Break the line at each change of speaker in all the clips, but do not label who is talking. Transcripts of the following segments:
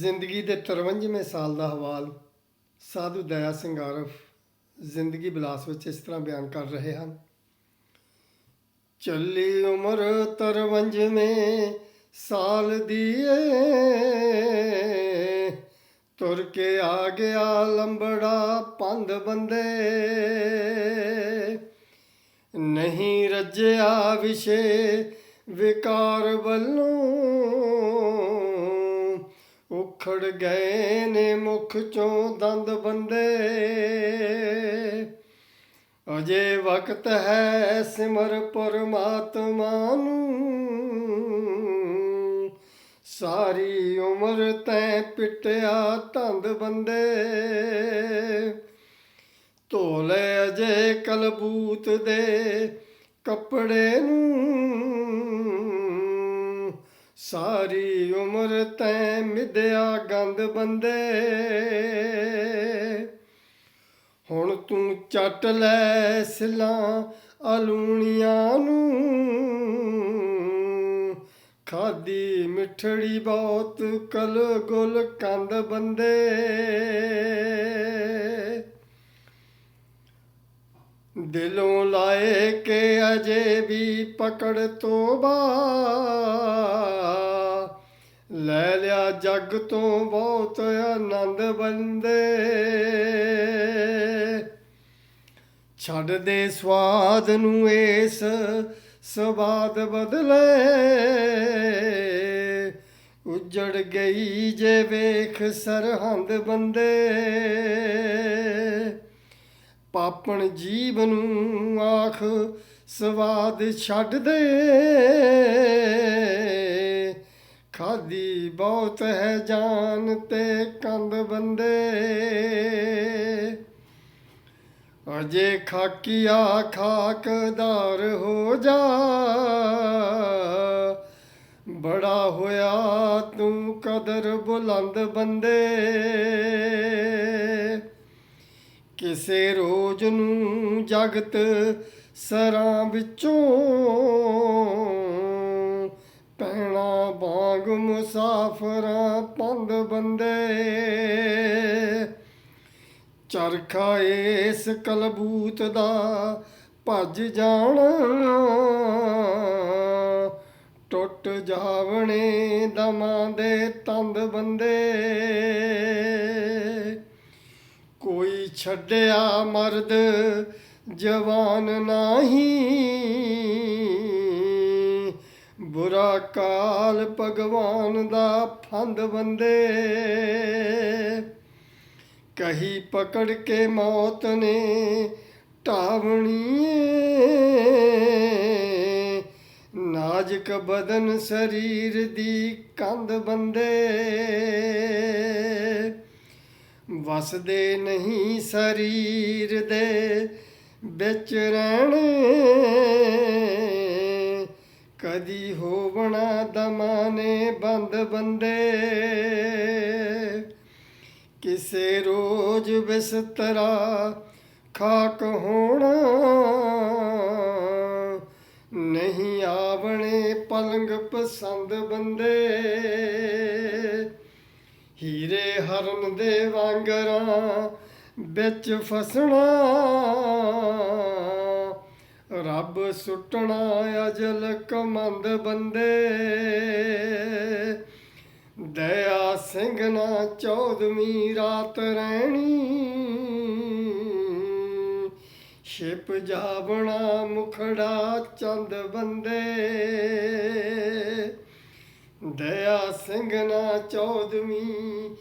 ਜ਼ਿੰਦਗੀ ਦੇ 53ਵੇਂ ਸਾਲ ਦਾ ਹਵਾਲ, ਸਾਧੂ ਦਇਆ ਸਿੰਘ ਆਰਫ ਜ਼ਿੰਦਗੀ ਬਿਲਾਸ ਵਿੱਚ ਇਸ ਤਰ੍ਹਾਂ ਬਿਆਨ ਕਰ ਰਹੇ ਹਨ। ਚੱਲੀ ਉਮਰ 53ਵੇਂ ਸਾਲ ਦੀ ਏ, ਤੁਰ ਕੇ ਆ ਗਿਆ ਲੰਬੜਾ ਪੰਧ ਬੰਦੇ। ਨਹੀਂ ਰੱਜਿਆ ਵਿਸ਼ੇ ਵਿਕਾਰ ਵੱਲੋਂ ਉਖੜ ਗਏ ਨੇ ਮੁਖ ਚੋਂ ਦੰਦ ਬੰਦੇ। ਅਜੇ ਵਕਤ ਹੈ ਸਿਮਰ ਪਰਮਾਤਮਾ ਨੂੰ। ਸਾਰੀ ਉਮਰ ਤੈ ਪਿੱਟਿਆ ਧੰਦ ਬੰਦੇ। ਧੋਲੇ ਅਜੇ ਕਲਬੂਤ ਦੇ ਕੱਪੜੇ ਨੂੰ। ਸਾਰੀ ਉਮਰ ਤੈ ਮਿੱਧਿਆ ਗੰਦ ਬੰਦੇ। ਹੁਣ ਤੂੰ ਚੱਟ ਲੈ ਸਿਲਾਂ ਅਲੂਣੀਆਂ ਨੂੰ। ਖਾਦੀ ਮਿੱਠੜੀ ਬਹੁਤ ਕਲ ਗੁਲ ਕੰਦ ਬੰਦੇ। ਦਿਲੋਂ ਲਾਏ ਕੇ ਅਜੇ ਵੀ ਪਕੜ ਤੋਬਾ। ਲੈ ਲਿਆ ਜੱਗ ਤੋਂ ਬਹੁਤ ਆਨੰਦ ਬੰਦੇ। ਛੱਡ ਦੇ ਸਵਾਦ ਨੂੰ ਇਸ ਸਵਾਦ ਬਦਲੇ। ਉੱਜੜ ਗਈ ਜੇ ਵੇਖ ਸਰਹੰਦ ਬੰਦੇ। ਪਾਪਣ ਜੀਵ ਨੂੰ ਆਖ ਸਵਾਦ ਛੱਡ ਦੇ। ਖਾਦੀ ਬਹੁਤ ਹੈ ਜਾਨ ਤੇ ਕੰਦ ਬੰਦੇ। ਅਜੇ ਖਾਕੀਆ ਖਾਕਦਾਰ ਹੋ ਜਾ। ਬੜਾ ਹੋਇਆ ਤੂੰ ਕਦਰ ਬੁਲੰਦ ਬੰਦੇ। ਕਿਸੇ ਰੋਜ਼ ਨੂੰ ਜਗਤ ਸਰਾਂ ਵਿੱਚੋਂ ਪੈਣਾ ਬਾਗ ਮੁਸਾਫਰਾਂ ਪੰਦ ਬੰਦੇ। ਚਰਖਾ ਇਸ ਕਲਬੂਤ ਦਾ ਭੱਜ ਜਾਣਾ, ਟੁੱਟ ਜਾਵਣੇ ਦਮਾਂ ਦੇ ਤੰਦ ਬੰਦੇ। ਛੱਡਿਆ ਮਰਦ ਜਵਾਨ ਨਹੀਂ। ਬੁਰਾ ਕਾਲ ਭਗਵਾਨ ਦਾ ਫੰਦ ਬੰਦੇ ਕਹੀ ਪਕੜ ਕੇ ਮੌਤ ਨੇ ਢਾਵਣੀ ਨਾਜਕ ਬਦਨ ਸਰੀਰ ਦੀ ਕੰਧ ਬੰਦੇ। ਵਸਦੇ ਨਹੀਂ ਸਰੀਰ ਦੇ ਵਿੱਚ ਰਹਿਣੇ। ਕਦੀ ਹੋਵਣਾ ਦਮਾਨੇ ਬੰਦ ਬੰਦੇ। ਕਿਸੇ ਰੋਜ਼ ਬਿਸਤਰਾ ਖਾਕ ਹੋਣਾ। ਨਹੀਂ ਆਵਣੇ ਪਲੰਗ ਪਸੰਦ ਬੰਦੇ। ਹੀਰੇ ਹਰਨ ਦੇ ਵਾਂਗਰਾਂ ਵਿੱਚ ਫਸਣਾ। ਰੱਬ ਸੁੱਟਣਾ ਅਜਲ ਕਮੰਦ ਬੰਦੇ। ਦਇਆ ਸਿੰਘ ਨਾ ਚੌਦਵੀਂ ਰਾਤ ਰਹਿਣੀ। ਛਿਪ ਜਾਵਣਾ ਮੁਖੜਾ ਚੰਦ ਬੰਦੇ। ਦਇਆ ਸਿੰਘ ਨਾ ਚੌਦਵੀਂ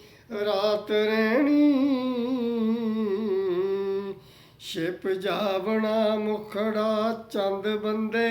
ਰਾਤ ਰਹਿਣੀ ਛਿਪ ਜਾਵਣਾ ਮੁਖੜਾ ਚੰਦ ਬੰਦੇ।